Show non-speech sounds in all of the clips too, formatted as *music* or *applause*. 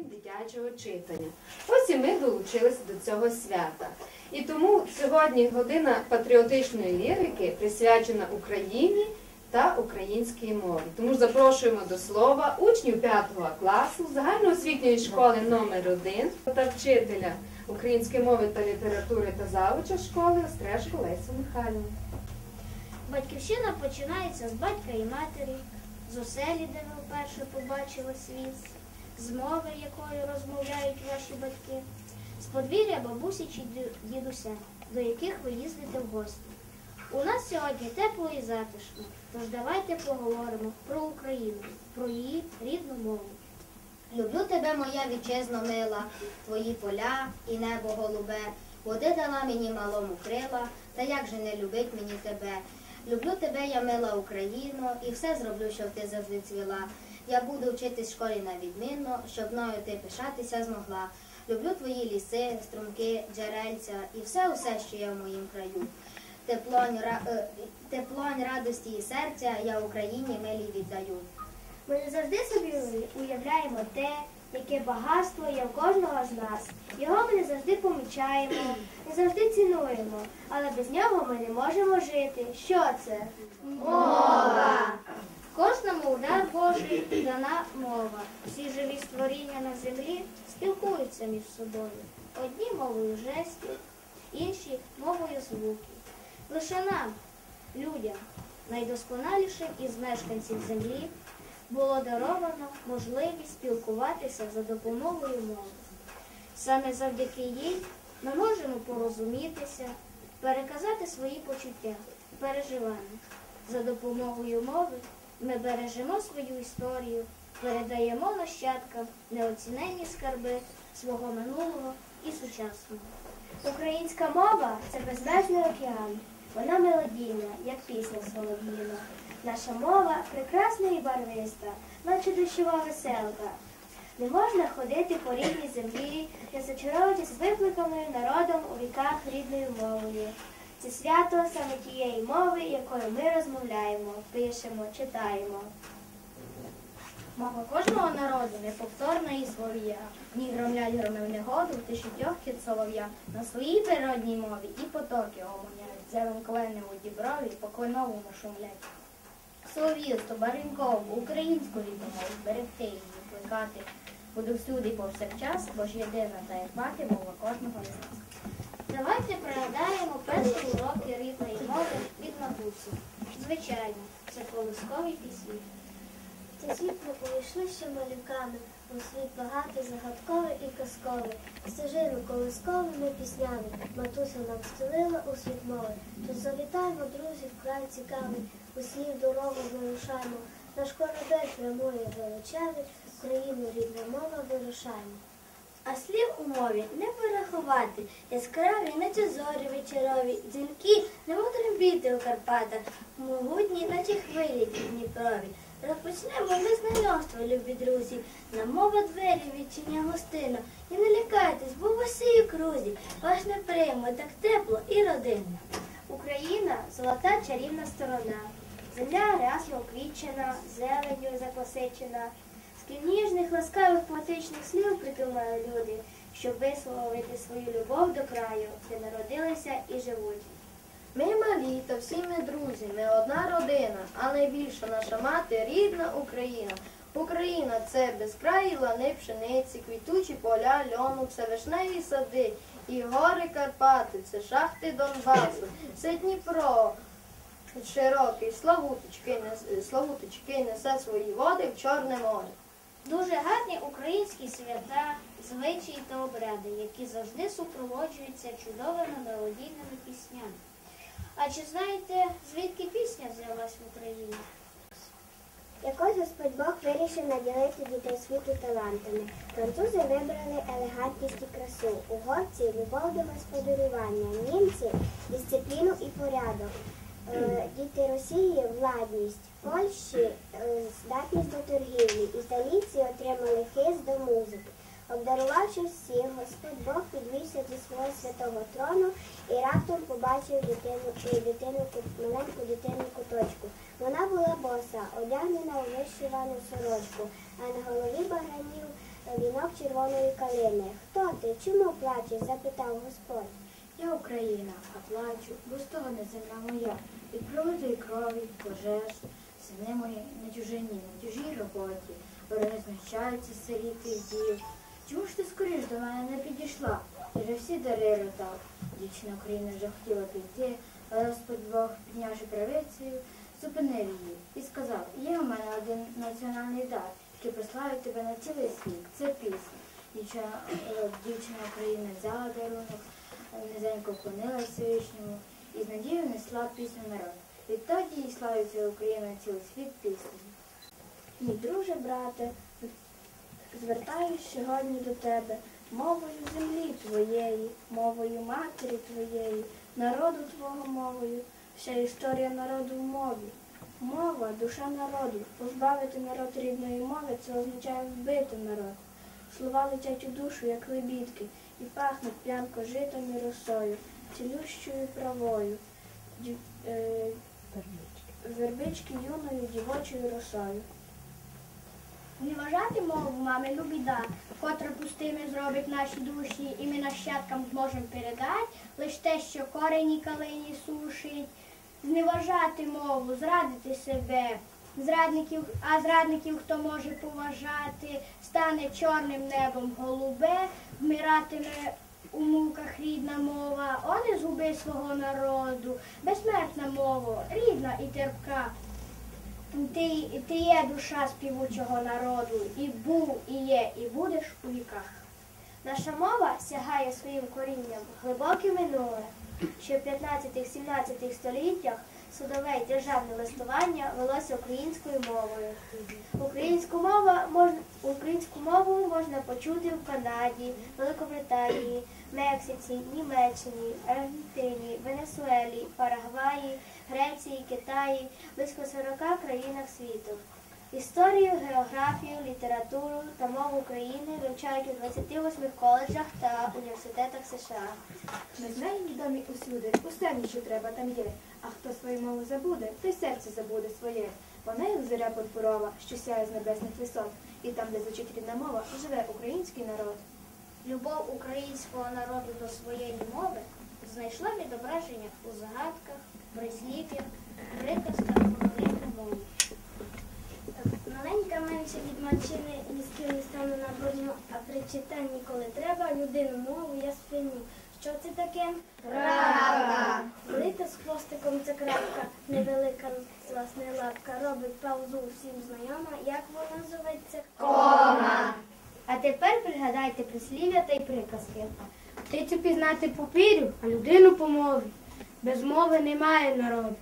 день дитячого читання. Ось і ми долучилися до цього свята. І тому сьогодні година патріотичної лірики присвячена Україні та українській мові. Тому запрошуємо до слова учнів 5 класу загальноосвітньої школи номер 1 та вчителя української мови та літератури та завуча школи Острежку Лесю Михайлівну. Батьківщина починається з батька і матері, з оселі, де ви вперше побачили світ, з мови, якою розмовляють ваші батьки, з подвір'я бабусі чи дідуся, до яких ви їздите в гості. У нас сьогодні тепло і затишно, тож давайте поговоримо про Україну, про її рідну мову. Люблю тебе, моя вітчизно мила, твої поля і небо голубе. Води дала мені малому крила, та як же не любить мені тебе. Люблю тебе, я мила Україно, і все зроблю, щоб ти завжди цвіла. Я буду вчитись в школі на відмінно, щоб мною ти пишатися змогла. Люблю твої ліси, струмки, джерельця і все, усе, що є в моїм краю. Теплонь, е, радості і серця я Україні милій віддаю. Ми завжди собі уявляємо те, яке багатство є в кожного з нас. Його ми не завжди помічаємо, не завжди цінуємо, але без нього ми не можемо жити. Що це? Мова! Кожному удар Божий дана мова. Всі живі створіння на землі спілкуються між собою. Одні мовою жестів, інші мовою звуків. Лише нам, людям, найдосконалішим із мешканців землі, було даровано можливість спілкуватися за допомогою мови. Саме завдяки їй ми можемо порозумітися, переказати свої почуття, переживання. За допомогою мови ми бережемо свою історію, передаємо нащадкам неоціненні скарби свого минулого і сучасного. Українська мова це безмежний океан. Вона мелодійна, як пісня солов'їна. Наша мова прекрасна і барвиста, наче дощова веселка. Не можна ходити по рідній землі, не зачаровуватись викликаною народом у віках рідною мовою. Це свято саме тієї мови, якою ми розмовляємо, пишемо, читаємо. Мова кожного народу неповторна і. В ній громлять громи в негоду, тишить йохкіт солов'я. На своїй природній мові і потоки омоняють. Зелен клени у діброві, по кленовому шумлять. Солов'їсто, барвінкову, українську рідну мову, берегти її, плекати. Буду всюди повсякчас, бо ж єдина та як мати мова кожного з нас. Давайте пригадаємо перші уроки рідної мови від матусі. Звичайно, це колискові пісні. Це світ ми повійшли ще малюками, у світ багатий, загадковий і казковий. Стежину колисковими піснями матуся нам стелила у світ мови. Тож завітаємо, друзі, вкрай цікавий, усі в дорогу вирушаємо. Наш корабель прямує величавий, Україну рідна мова вирушаємо. А слів у мові не перерахувати. Яскраві, наче зорі вечорові, дзвінки, немов трембіти у Карпатах, могутні, наче хвилі Дніпрові. Розпочнемо ми знайомство, любі друзі. Нам мова двері відчиня гостину. І не лякайтесь, бо в усій крузі вас не прийме так тепло і родинно. Україна золота чарівна сторона. Земля рясно квітчена, зеленю закосичена. З ніжних, ласкавих поетичних слів придумали люди, щоб висловити свою любов до краю, де народилися і живуть. Ми малі, та всі ми друзі, не одна родина, а найбільша наша мати рідна Україна. Україна це безкраї лани пшениці, квітучі поля льону, це вишневі сади і гори Карпати, це шахти Донбасу, це Дніпро широкий, славутички несе свої води в Чорне море. Дуже гарні українські свята, звичаї та обряди, які завжди супроводжуються чудовими мелодійними піснями. А чи знаєте, звідки пісня взялась в Україні? Якось Господь Бог вирішив наділити дітей світу талантами. Французи вибрали елегантність і красу, угорці любов до господарювання, німці дисципліну і порядок. Е, Діти Росії владність, Польщі е, здатність до торгівлі, італійці отримали хист до музики. Обдарувавши всіх, Господь Бог підвівся зі свого святого трону і раптом побачив дитину, е, дитину, маленьку дитину куточку. Вона була боса, одягнена у вишивану сорочку, а на голові багранів е, вінок червоної калини. Хто ти? Чому плачеш? запитав Господь. Я Україна, а плачу, бо з того не земля моя. Від пролитої крові, пожеж, сини мої на чужині, на чужій роботі. Вороги знущаються з сиріт і дів. Чому ж ти скоріш до мене не підійшла? Ти вже всі дари роздав. Дівчина України вже хотіла піти, але Господь Бог, піднявши правицею, зупинив її і сказав, є у мене один національний дар, який прославить тебе на цілий світ. Це пісня. Дівчина, дівчина України взяла дарунок, низенько вклонилась Всевишньому і з надією несла пісню народ. Відтоді і славиться Україна на цілий світ піснею. Мій друже, брате, звертаюсь сьогодні до тебе мовою землі твоєї, мовою матері твоєї, народу твого мовою, вся історія народу в мові. Мова, душа народу. Позбавити народ рідної мови це означає вбити народ. Слова летять у душу, як лебідки, і пахнуть п'янко житом і росою, цілющою правою, е, вербички юною дівочою росою. Зневажати мову мами любіда, котра пустими зробить наші душі, і ми нащадкам зможемо передати лиш те, що корені калині сушить. Зневажати мову, зрадити себе. Зрадників, а зрадників хто може поважати, стане чорним небом голубе, вмиратиме у муках рідна мова, о не згуби свого народу, безсмертна мова, рідна і терпка. Ти, ти є душа співучого народу, і був, і є, і будеш у віках. Наша мова сягає своїм корінням глибоке минуле, що в 15-17 століттях судове й державне листування велося українською мовою. Українську мову можна, українську мову можна почути в Канаді, Великобританії, Мексиці, Німеччині, Аргентині, Венесуелі, Парагваї, Греції, Китаї, близько 40 країнах світу. Історію, географію, літературу та мову України вивчають у 28 коледжах та університетах США. Ми знаємо відомі усюди, усе що треба там є. А хто свою мову забуде, той серце забуде своє. Вона, як зоря пурпурова, що сяє з небесних висот, і там, де звучить рідна мова, живе український народ. Любов українського народу до своєї мови знайшла відображення у загадках, прислів'ях, приказках про рідну. Маленька менше від мальчини ні з ким не стану на броню, а при читанні, коли треба, людину мову я спиню. Що це таке? Правда. Велика з хвостиком це крапка, невелика власне лапка, робить паузу всім знайома. Як вона зоветься? Кома. А тепер пригадайте прислів'я та й приказки. Птицю пізнати по пірю, а людину по мові. Без мови немає народу.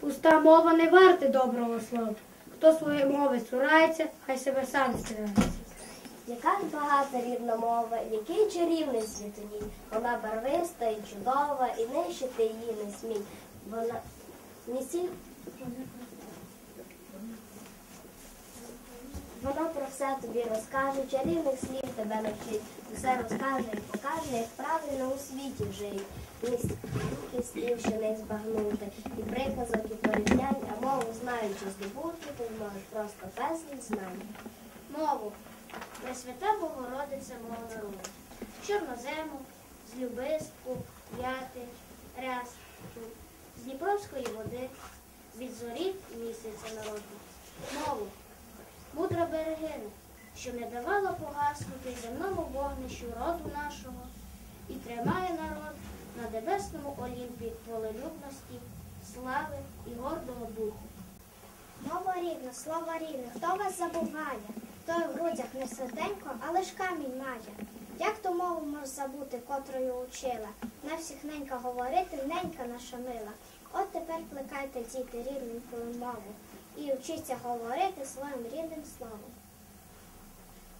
Пуста мова не варта доброго слова. Хто своєї мови цурається, хай себе сам стирається. Яка ж багата рідна мова, який чарівний світ у ній. Вона барвиста і чудова, і нищити її не смій. Вона не сіль... Вона про все тобі розкаже, чарівних слів тебе навчить, все розкаже і покаже, як правильно у світі жить. Стільки слів, що не збагнути, і приказок, і порівнянь, а мову знаючи здобути, ти зможеш просто безліч знань. Мову. Пресвята Богородиця мого народу. Чорнозему, з Любиську, Яти, Рясту, з Дніпровської води, від зорі місяця народу. Мову. Мудра берегиня, що не давала погаснути земному вогнищу роду нашого і тримає народ на небесному олімпі волелюбності, слави і гордого духу. Мова рідна, слово рідне, хто вас забуває? Той в грудях не серденько, але ж камінь має. Як ту мову можеш забути, котрою учила? На всіх ненька говорити, ненька наша мила. От тепер плекайте діти рідненьку мову і вчіться говорити своїм рідним словом.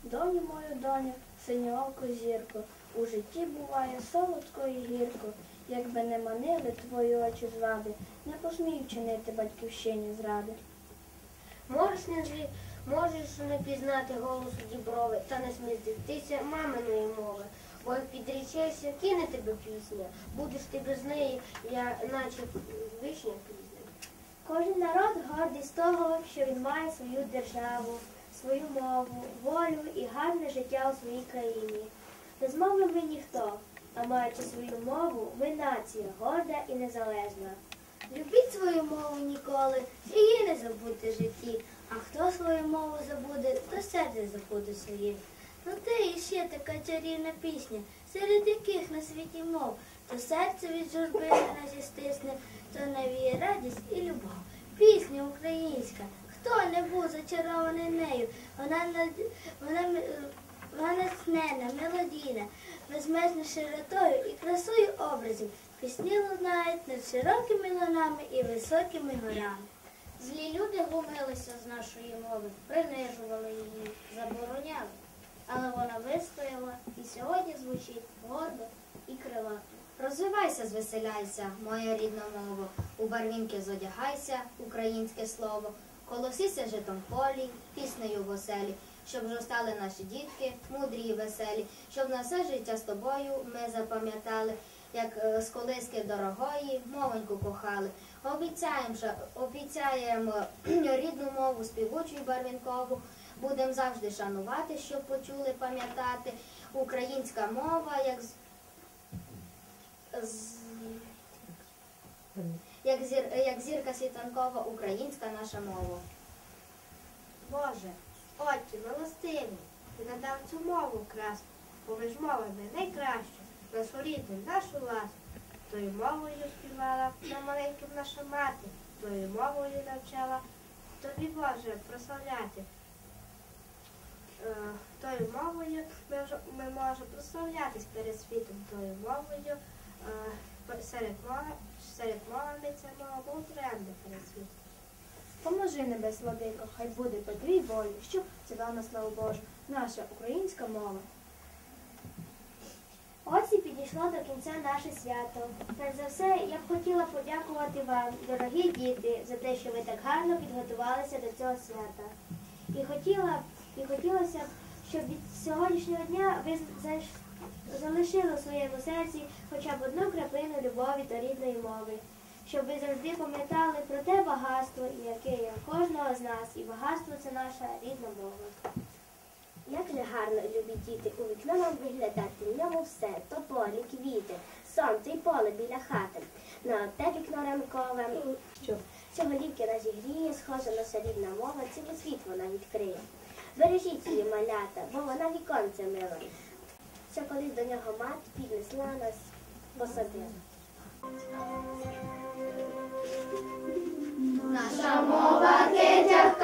Доню мою доню, синьооку зірко, у житті буває солодко і гірко. Якби не манили твої очі зваби, не посмів чинити батьківщині зради. Можеш не жи, можеш не пізнати голосу діброви та не сміститися маминої мови. Бо як підрічешся, кине тебе пісня, будеш ти без неї, я наче вишня пізня. Кожен народ гордий з того, що він має свою державу, свою мову, волю і гарне життя у своїй країні. Без мови ми ніхто, а маючи свою мову, ми нація горда і незалежна. Любіть свою мову ніколи, її не забудьте в житті. А хто свою мову забуде, то серце забуде своє. Ну те і ще така чарівна пісня, серед яких на світі мов, то серце від журби наші стисне, то навіє радість і любов. Пісня українська, хто не був зачарований нею, вона вона, вона натхнена, мелодійна, безмежно широтою і красою образів. Пісні лунають над широкими ланами і високими горами. Злі люди глумилися з нашої мови, принижували її, забороняли. Але вона вистояла і сьогодні звучить гордо і кривато. Розвивайся, звеселяйся, моя рідна мова, у барвінки зодягайся, українське слово, колосися житом полі, піснею в оселі, щоб зростали наші дітки, мудрі і веселі, щоб на все життя з тобою ми запам'ятали, як е, з колиски дорогої мовоньку кохали. Обіцяємо, обіцяємо *clears throat* рідну мову, співучу й барвінкову, будемо завжди шанувати, щоб почули, пам'ятати. Українська мова, як як, зір, як зірка світанкова, українська наша мова. Боже, Отче, милостивий, ти надав цю мову красну, поміж мовами найкращу, нашу рідну, нашу власну. Тою мовою співала на маленьким наша мати, тою мовою навчала тобі, Боже, прославляти. Е, Тою мовою ми, ми можемо прославлятись перед світом, тою мовою серед, ця мова тренди перед світом. Поможи небес, владико, хай буде по твій волі, щоб цвіла на славу Божу, наша українська мова. Ось і підійшло до кінця наше свято. Перш за все, я б хотіла подякувати вам, дорогі діти, за те, що ви так гарно підготувалися до цього свята. І хотіла, і хотілося б, щоб від сьогоднішнього дня ви зайш- залишили у своєму серці хоча б одну краплину любові до рідної мови, щоб ви завжди пам'ятали про те багатство, яке є у кожного з нас, і багатство це наша рідна мова. Як же гарно, любі діти, у вікно нам виглядати, в ньому все, тополі, квіти, сонце і поле біля хати. На те вікно ранкове, що голівки наші гріє, схожа наша рідна мова, цілий світ вона відкриє. Бережіть її малята, бо вона віконце мила, що колись до нього мати піднесла нас посадила. Наша мова кетях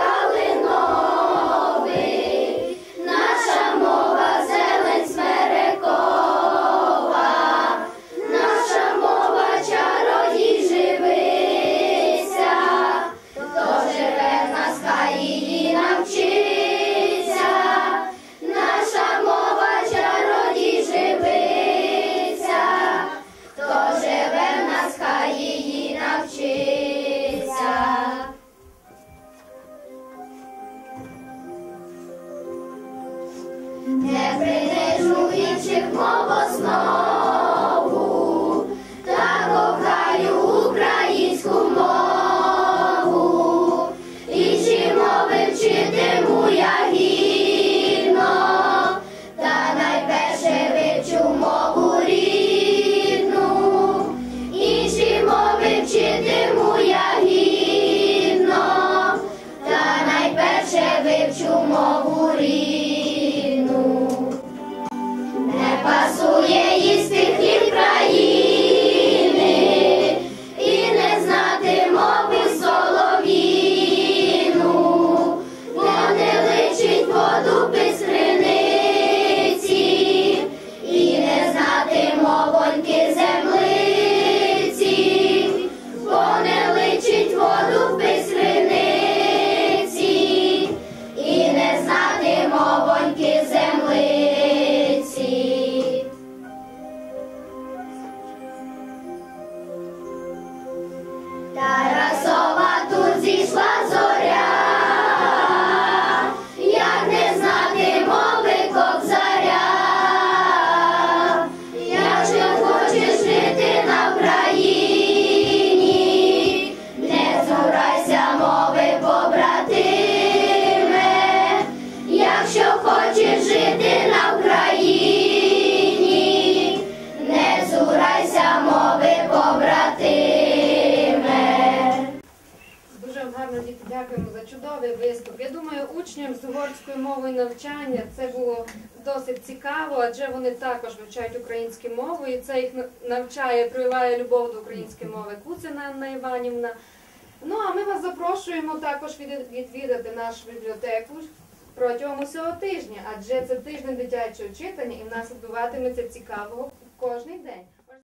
Feliz чудовий виступ. Я думаю, учням з угорською мовою навчання це було досить цікаво, адже вони також вивчають українську мову, і це їх навчає, прививає любов до української мови Куцина Анна Іванівна. Ну а ми вас запрошуємо також відвідати нашу бібліотеку протягом усього тижня, адже це тиждень дитячого читання, і в нас відбуватиметься цікавого кожний день.